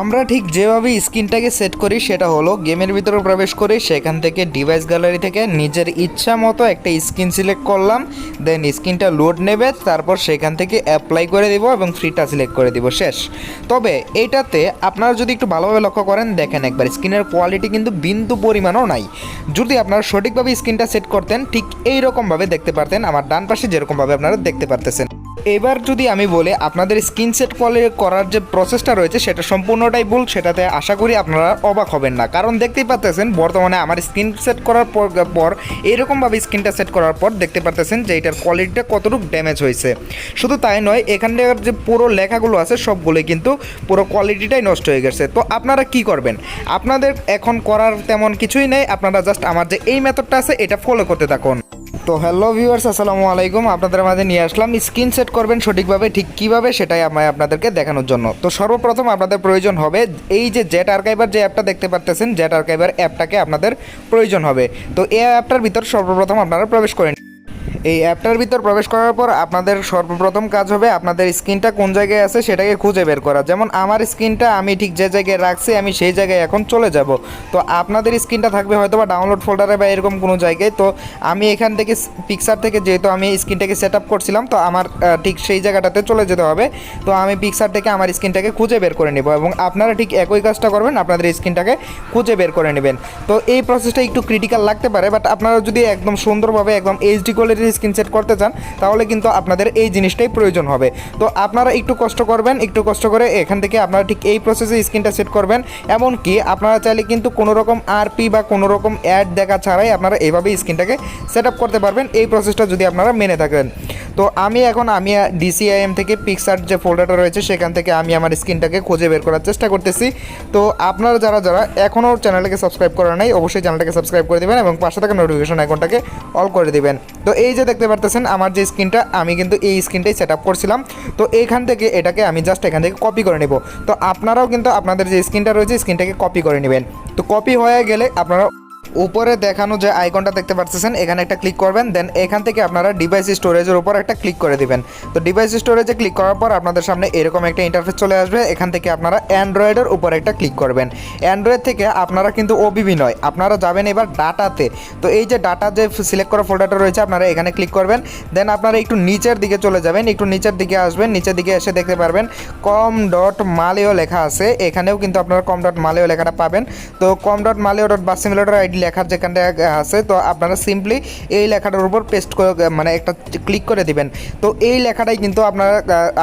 আমরা ঠিক যেভাবে স্ক্রিনটাকে সেট করি, সেটা হলো গেমের ভিতরে প্রবেশ করে সেখান থেকে ডিভাইস গ্যালারি থেকে নিজের ইচ্ছা মতো একটা স্ক্রিন সিলেক্ট করলাম দেন স্ক্রিনটা লোড নেবে, তারপর সেখান থেকে অ্যাপ্লাই করে দিব এবং ফ্রিটা সিলেক্ট করে দিব, শেষ। তবে এইটাতে আপনারা যদি একটু ভালোভাবে লক্ষ্য করেন, দেখেন একবার স্ক্রিনের কোয়ালিটি কিন্তু বিন্দু পরিমাণও নাই। যদি আপনারা সঠিকভাবে স্ক্রিনটা সেট করতেন, ঠিক এই রকমভাবে দেখতে পারতেন, আমার ডান পাশে যেরকমভাবে আপনারা দেখতে পারতেছেন। এবার যদি আমি বলি আপনাদের স্ক্রিন সেট কলে করার যে প্রসেসটা রয়েছে, সেটা সম্পূর্ণটাই ভুল, সেটাতে আশা করি আপনারা অবাক হবেন না। কারণ দেখতেই পাচ্তেছেন বর্তমানে আমার স্ক্রিন সেট করার পর পর এইরকমভাবে স্ক্রিনটা সেট করার পর দেখতে পারতেছেন যে এটার কোয়ালিটিটা কতটুকু ড্যামেজ হয়েছে। শুধু তাই নয়, এখানকার যে পুরো লেখাগুলো আছে সবগুলোই কিন্তু পুরো কোয়ালিটিটাই নষ্ট হয়ে গেছে। তো আপনারা কি করবেন? আপনাদের এখন করার তেমন কিছুই নেই, আপনারা জাস্ট আমার যে এই মেথডটা আছে, এটা ফলো করতে থাকুন। তো হ্যালো ভিউয়ার্স, আসসালামু আলাইকুম। আপনাদের মাঝে নিয়ে আসলাম। স্ক্রিন সেট করবেন সঠিকভাবে, ঠিক কীভাবে, সেটাই আমি আপনাদেরকে দেখানোর জন্য। তো সর্বপ্রথম আপনাদের প্রয়োজন হবে, এই যে জেট আর্কাইভার যে অ্যাপটা দেখতে পারতেছেন জেট আর্কাইভার অ্যাপটাকে আপনাদের প্রয়োজন হবে। তো এই অ্যাপটার ভিতর সর্বপ্রথম আপনারা প্রবেশ করেন। এই অ্যাপটার ভিতর প্রবেশ করার পর আপনাদের সর্বপ্রথম কাজ হবে আপনাদের স্ক্রিনটা কোন জায়গায় আছে সেটাকে খুঁজে বের করা। যেমন আমার স্ক্রিনটা আমি ঠিক যে জায়গায় রাখছি, আমি সেই জায়গায় এখন চলে যাব। তো আপনাদের স্ক্রিনটা থাকবে হয়তো বা ডাউনলোড ফোল্ডারে বা এরকম কোনো জায়গায়। তো আমি এখান থেকে পিকচার থেকে যেহেতু আমি স্ক্রিনটাকে সেট আপ করছিলাম, তো আমার ঠিক সেই জায়গাটাতে চলে যেতে হবে। তো আমি পিকচার থেকে আমার স্ক্রিনটাকে খুঁজে বের করে নেব এবং আপনারা ঠিক একই কাজটা করবেন, আপনাদের স্ক্রিনটাকে খুঁজে বের করে নেবেন। তো এই প্রসেসটা একটু ক্রিটিক্যাল লাগতে পারে বাট আপনারা যদি একদম সুন্দরভাবে একদম এইচডি কোয়ালিটির স্ক্রিন সেট করতে চান, তাহলে কিন্তু আপনাদের এই জিনিসটাই প্রয়োজন হবে। তো আপনারা একটু কষ্ট করবেন, একটু কষ্ট করে এখান থেকে আপনারা ঠিক এই প্রসেসে স্ক্রিনটা সেট করবেন। এমনকি আপনারা চাইলে কিন্তু কোনো রকম আরপি বা কোনো রকম অ্যাড দেখা ছাড়াই আপনারা এইভাবেই স্ক্রিনটাকে সেট আপ করতে পারবেন। এই প্রসেসটা যদি আপনারা মেনে থাকেন। তো আমি এখন, আমি ডিসিআইএম থেকে পিকসার যে ফোল্ডারটা রয়েছে, সেখান থেকে আমি আমার স্ক্রিনটাকে খুঁজে বের করার চেষ্টা করতেছি। তো আপনারা যারা যারা এখনও চ্যানেলটাকে সাবস্ক্রাইব করা নাই, অবশ্যই চ্যানেলটাকে সাবস্ক্রাইব করে দেবেন এবং পাশে থাকা নোটিফিকেশন আইকনটাকে অল করে দিবেন। তো এই যে দেখতে পারতেছেন, আমার যে স্ক্রিনটা, আমি কিন্তু এই স্ক্রিনটাই সেট করছিলাম। তো এইখান থেকে এটাকে আমি জাস্ট এখান থেকে কপি করে নেব। তো আপনারাও কিন্তু আপনাদের যে স্ক্রিনটা রয়েছে, স্ক্রিনটাকে কপি করে নেবেন। তো কপি হয়ে গেলে আপনারা উপরে দেখানো যে আইকনটা দেখতে পাচ্ছেন এখানে একটা ক্লিক করবেন দেন এখান থেকে আপনারা ডিভাইস স্টোরেজের উপর একটা ক্লিক করে দিবেন। তো ডিভাইস স্টোরেজে ক্লিক করার পর আপনাদের সামনে এরকম একটা ইন্টারফেস চলে আসবে, এখান থেকে আপনারা অ্যান্ড্রয়েডের উপর একটা ক্লিক করবেন। অ্যান্ড্রয়েড থেকে আপনারা কিন্তু ওবিবি নয়, আপনারা যাবেন এবার ডাটাতে তো। এই যে ডাটা যে সিলেক্ট করা ফোল্ডারটা রয়েছে, আপনারা এখানে ক্লিক করবেন দেন আপনারা একটু নিচের দিকে চলে যাবেন, একটু নিচের দিকে আসবেন, নিচের দিকে এসে দেখতে পারবেন কম ডট মালেও লেখা আছে, এখানেও কিন্তু আপনারা কম ডট মালেও লেখাটা পাবেন। তো কম ডট মালেও ডট বাস সিমুলেটর আইডি লেখার যেখানটা আছে, তো আপনারা সিম্পলি এই লেখাটার উপর পেস্ট করে মানে একটা ক্লিক করে দিবেন। তো এই লেখাটাই কিন্তু আপনারা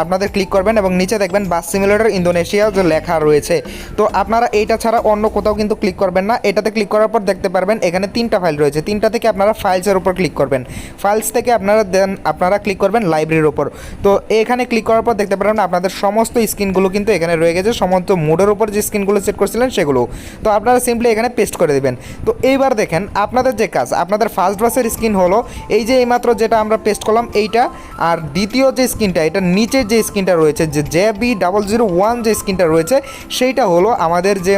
আপনাদের ক্লিক করবেন এবং নিচে দেখবেন বাস সিমুলেটর ইন্দোনেশিয়া যে লেখা রয়েছে। তো আপনারা এইটা ছাড়া অন্য কোথাও কিন্তু ক্লিক করবেন না। এটাতে ক্লিক করার পর দেখতে পারবেন এখানে তিনটা ফাইল রয়েছে। তিনটা থেকে আপনারা ফাইলসের উপর ক্লিক করবেন। ফাইলস থেকে আপনারা দেন আপনারা ক্লিক করবেন লাইব্রেরির উপর। তো এখানে ক্লিক করার পর দেখতে পারবেন আপনাদের সমস্ত স্ক্রিনগুলো কিন্তু এখানে রয়ে গেছে। সমস্ত মোডের উপর যে স্ক্রিনগুলো সেট করছিলেন সেগুলো। তো আপনারা সিম্পলি এখানে পেস্ট করে দেবেন। তো এইবার দেখেন আপনাদের যে কাজ, আপনাদের ফার্স্ট বাসের স্ক্রিন হলো এই যে এইমাত্র যেটা আমরা পেস্ট করলাম এইটা, আর দ্বিতীয় যে স্ক্রিনটা এটা নিচের যে স্ক্রিনটা রয়েছে, যে J B double zero one যে স্ক্রিনটা রয়েছে, সেইটা হলো আমাদের যে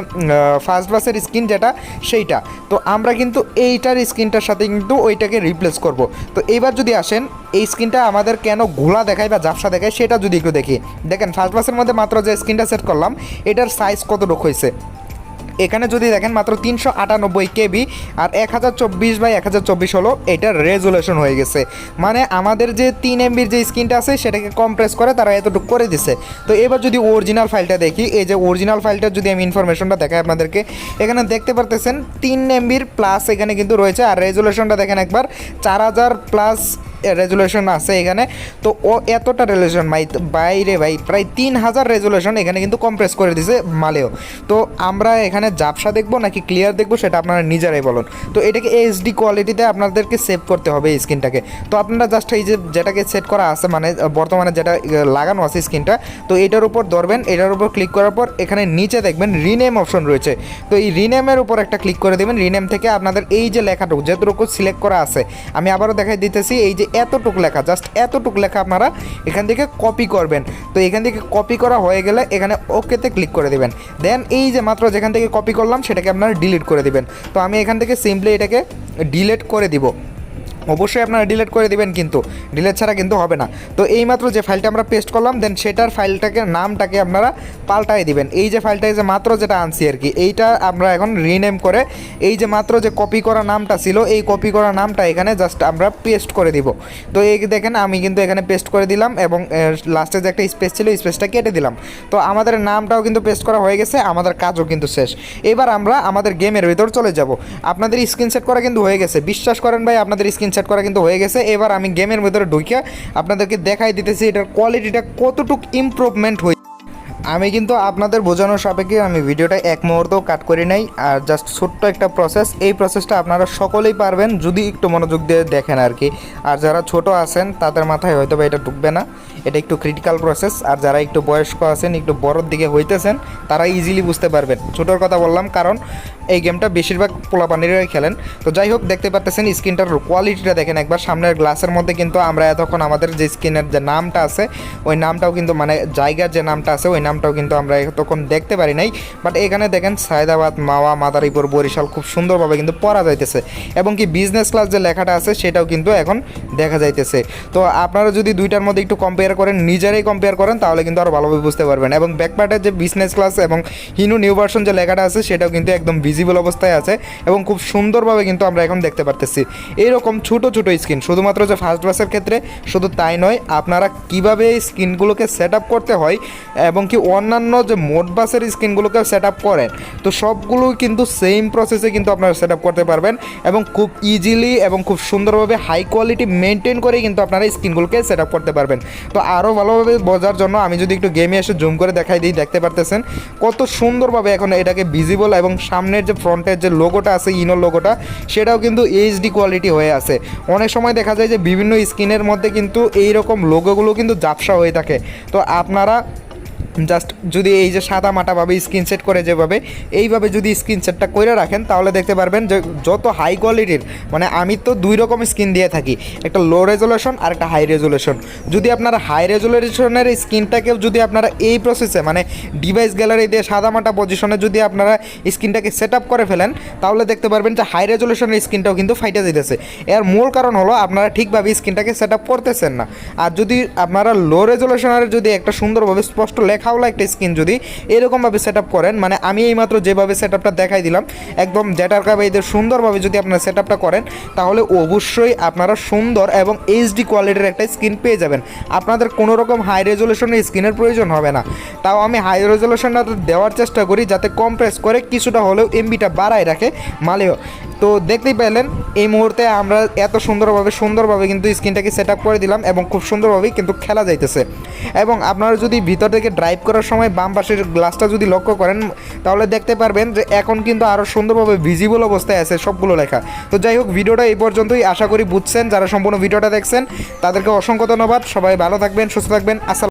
ফার্স্ট বাসের স্ক্রিন যেটা, সেইটা। তো আমরা কিন্তু এইটার স্ক্রিনটার সাথে কিন্তু ওইটাকে রিপ্লেস করব। তো এইবার যদি আসেন, এই স্ক্রিনটা আমাদের কেন ঘোলা দেখায় বা ঝাপসা দেখায়, সেটা যদি একটু দেখি। দেখেন ফার্স্ট বাসের মধ্যে মাত্র যে স্ক্রিনটা সেট করলাম, এটার সাইজ কতটুকু হয়েছে? এখানে যদি দেখেন মাত্র তিনশো আটানব্বই কেবি আর এক হাজার চব্বিশ বাই এক হাজার চব্বিশ হলো এটার রেজুলেশন হয়ে গেছে। মানে আমাদের যে তিন এমবির যে স্ক্রিনটা আছে, সেটাকে কমপ্রেস করে তারা এতটুকু করে দিছে। তো এবার যদি অরিজিনাল ফাইলটা দেখি, এই যে অরিজিনাল ফাইলটার যদি আমি ইনফরমেশনটা দেখাই আপনাদেরকে, এখানে দেখতে পারতেছেন তিন এমবির প্লাস এখানে কিন্তু রয়েছে। আর রেজুলেশনটা দেখেন একবার, চার হাজার প্লাস রেজুলেশন আছে এখানে। তো ও এতটা রেজুলেশন ভাই বাইরে ভাই, প্রায় তিন হাজার রেজুলেশন এখানে কিন্তু কমপ্রেস করে দিছে মালেও। তো আমরা এখানে জাপসা দেখব নাকি ক্লিয়ার দেখব সেটা আপনারা নিজেরাই বলুন। তো এটাকে এইচডি কোয়ালিটিতে আপনাদেরকে সেভ করতে হবে এই স্ক্রিনটাকে তো আপনারা জাস্ট এই যে যেটাকে সেট করা আছে মানে বর্তমানে যেটা লাগানো আছে স্ক্রিনটা তো এটার উপর ধরবেন, এটার উপর ক্লিক করার পর এখানে নিচে দেখবেন রিনেম অপশন রয়েছে। তো এই রিনেমের উপর একটা ক্লিক করে দেবেন রিনেম থেকে আপনাদের এই যে লেখাটুকু, যেটুকু সিলেক্ট করা আছে, আমি আবারও দেখাই দিতেছি, এই যে এতটুক লেখা জাস্ট এতটুক লেখা আপনারা এখান থেকে কপি করবেন। তো এখান থেকে কপি করা হয়ে গেলে এখানে ওকেতে ক্লিক করে দেবেন। দেন এই যে মাত্র যেখান থেকে কপি করলাম, সেটাকে আপনারা ডিলিট করে দেবেন। তো আমি এখান থেকে সিম্পলি এটাকে ডিলিট করে দিব। অবশ্যই আপনারা ডিলেট করে দিবেন কিন্তু। ডিলেট ছাড়া কিন্তু হবে না। তো এইমাত্র যে ফাইলটা আমরা পেস্ট করলাম দেন সেটার ফাইলটাকে নামটাকে আপনারা পাল্টাই দিবেন। এই যে ফাইলটা যে মাত্র যেটা আনছি আর কি, এইটা আমরা এখন রিনেম করে, এই যে মাত্র যে কপি করা নামটা ছিল, এই কপি করা নামটা এখানে জাস্ট আমরা পেস্ট করে দিব। তো এই দেখেন, আমি কিন্তু এখানে পেস্ট করে দিলাম এবং লাস্টে যে একটা স্পেস ছিল স্পেসটা কেটে দিলাম। তো আমাদের নামটাও কিন্তু পেস্ট করা হয়ে গেছে, আমাদের কাজও কিন্তু শেষ। এবার আমরা আমাদের গেমের ভিতর চলে যাব। আপনাদের স্ক্রিন সেট করা কিন্তু হয়ে গেছে। বিশ্বাস করেন ভাই, আপনাদের স্ক্রিন সেট করা কিন্তু হয়ে গেছে। এবার আমি গেমের ভিতরে ঢুকে আপনাদেরকে দেখাই দিতেছি এটার কোয়ালিটিটা কতটুকু ইম্প্রুভমেন্ট হয়ে আমি কিন্তু আপনাদের বোঝানোর সাপেক্ষে আমি ভিডিওটা এক মুহূর্তও কাট করি নাই, আর জাস্ট ছোট্ট একটা প্রসেস এই প্রসেসটা আপনারা সকলেই পারবেন, যদি একটু মনোযোগ দিয়ে দেখেন আর কি। আর যারা ছোট আছেন, তাদের মাথায় হয়তো বা এটা ঢুকবে না। এটা একটু ক্রিটিক্যাল প্রসেস আর যারা একটু বয়স্ক আছেন, একটু বড়োর দিকে হইতেছেন, তারা ইজিলি বুঝতে পারবেন। ছোটোর কথা বললাম, কারণ এই গেমটা বেশিরভাগ পোলাপানিরাই খেলেন। তো যাই হোক, দেখতে পাচ্ছেন স্ক্রিনটার কোয়ালিটিটা দেখেন একবার। সামনের গ্লাসের মধ্যে কিন্তু আমরা এতক্ষণ আমাদের যে স্ক্রিনের যে নামটা আছে, ওই নামটাও কিন্তু মানে জায়গার যে নামটা আছে, ওই নামটাও কিন্তু আমরা এতক্ষণ দেখতে পারি নাই। বাট এখানে দেখেন সায়দাবাদ, মাওয়া, মাদারীপুর, বরিশাল খুব সুন্দরভাবে কিন্তু পড়া যাইতেছে। এবং কি বিজনেস ক্লাস যে লেখাটা আছে সেটাও কিন্তু এখন দেখা যাইতেছে। তো আপনারা যদি দুইটার মধ্যে একটু কম্পেয়ার করেন, নিজেরাই কম্পেয়ার করেন, তাহলে কিন্তু আরও ভালোভাবে বুঝতে পারবেন। এবং ব্যাকপার্টের যে বিজনেস ক্লাস এবং হিনু নিউ ভার্সন যে লেখাটা আছে, সেটাও কিন্তু একদম ভিজিবল অবস্থায় আছে এবং খুব সুন্দরভাবে কিন্তু আমরা এখন দেখতে পারতেছি। এইরকম ছোটো ছোটো স্ক্রিন শুধুমাত্র যে ফার্স্ট বাসের ক্ষেত্রে, শুধু তাই নয়, আপনারা কীভাবে এই স্ক্রিনগুলোকে সেট আপ করতে হয় এবং কি অন্যান্য যে মোট বাসের স্ক্রিনগুলোকে সেট আপ করেন তো সবগুলো কিন্তু সেম প্রসেসে কিন্তু আপনারা সেট আপ করতে পারবেন এবং খুব ইজিলি এবং খুব সুন্দরভাবে হাই কোয়ালিটি মেনটেন করে কিন্তু আপনারা স্ক্রিনগুলোকে সেট আপ করতে পারবেন। তো আরও ভালোভাবে বোঝার জন্য আমি যদি একটু গেমে এসে জুম করে দেখাই দিই, দেখতে পারতেছেন? কত সুন্দরভাবে এখন এটাকে ভিজিবল এবং সামনের যে ফ্রন্টের যে লোগোটা আছে ইনোর লোগোটা সেটাও কিন্তু এইচডি কোয়ালিটি হয়ে আছে। অনেক সময় দেখা যায় যে বিভিন্ন স্ক্রিনের মধ্যে কিন্তু এই রকম লোগোগুলো কিন্তু জাপসা হয়ে থাকে। তো আপনারা জাস্ট যদি এই যে সাদা মাটাভাবে স্ক্রিন সেট করে যেভাবে, এইভাবে যদি স্ক্রিন সেটটা করে রাখেন, তাহলে দেখতে পারবেন যে যত হাই কোয়ালিটির মানে আমি তো দুই রকম স্ক্রিন দিয়ে থাকি, একটা লো রেজুলেশন আর একটা হাই রেজুলেশন যদি আপনারা হাই রেজুলেশনের স্ক্রিনটাকেও যদি আপনারা এই প্রসেসে মানে ডিভাইস গ্যালারি দিয়ে সাদা মাটা পজিশনে যদি আপনারা স্ক্রিনটাকে সেট আপ করে ফেলেন, তাহলে দেখতে পারবেন যে হাই রেজুলেশনের স্ক্রিনটাও কিন্তু ফাইটে যেতেছে এর মূল কারণ হলো আপনারা ঠিকভাবে স্ক্রিনটাকে সেট আপ করতেছেন না। আর যদি আপনারা লো রেজুলেশনের যদি একটা সুন্দরভাবে স্পষ্ট লেখাওয়ালা একটা স্ক্রিন যদি এরকমভাবে সেট আপ করেন মানে আমি এইমাত্র যেভাবে সেট দেখাই দিলাম, একদম জেটার কাবে এদের সুন্দরভাবে যদি আপনারা সেট করেন, তাহলে অবশ্যই আপনারা সুন্দর এবং এইচডি কোয়ালিটির একটা স্ক্রিন পেয়ে যাবেন। আপনাদের কোনো রকম হাই রেজুলেশনের স্ক্রিনের প্রয়োজন হবে না। তাও আমি হাই রেজুলেশনটা দেওয়ার চেষ্টা করি যাতে কম্প্রেস করে কিছুটা হলেও এমবিটা বাড়ায় রাখে মালেও। তো দেখতেই পেলেন, এই মুহূর্তে আমরা এত সুন্দরভাবে সুন্দরভাবে কিন্তু স্ক্রিনটাকে সেট করে দিলাম এবং খুব সুন্দরভাবেই কিন্তু খেলা যাইতেছে। এবং আপনারা যদি ভিতর থেকে ড্রাইভ করার সময় বাম পাশের গ্লাসটা যদি লক্ষ্য করেন, তাহলে দেখতে পারবেন যে এখন কিন্তু আরও সুন্দরভাবে ভিজিবল অবস্থায় আছে সবগুলো লেখা। তো যাই হোক, ভিডিওটা এই পর্যন্তই। আশা করি বুঝছেন, যারা সম্পূর্ণ ভিডিওটা দেখছেন, তাদেরকে অসংখ্য ধন্যবাদ। সবাই ভালো থাকবেন, সুস্থ থাকবেন। আসসালাম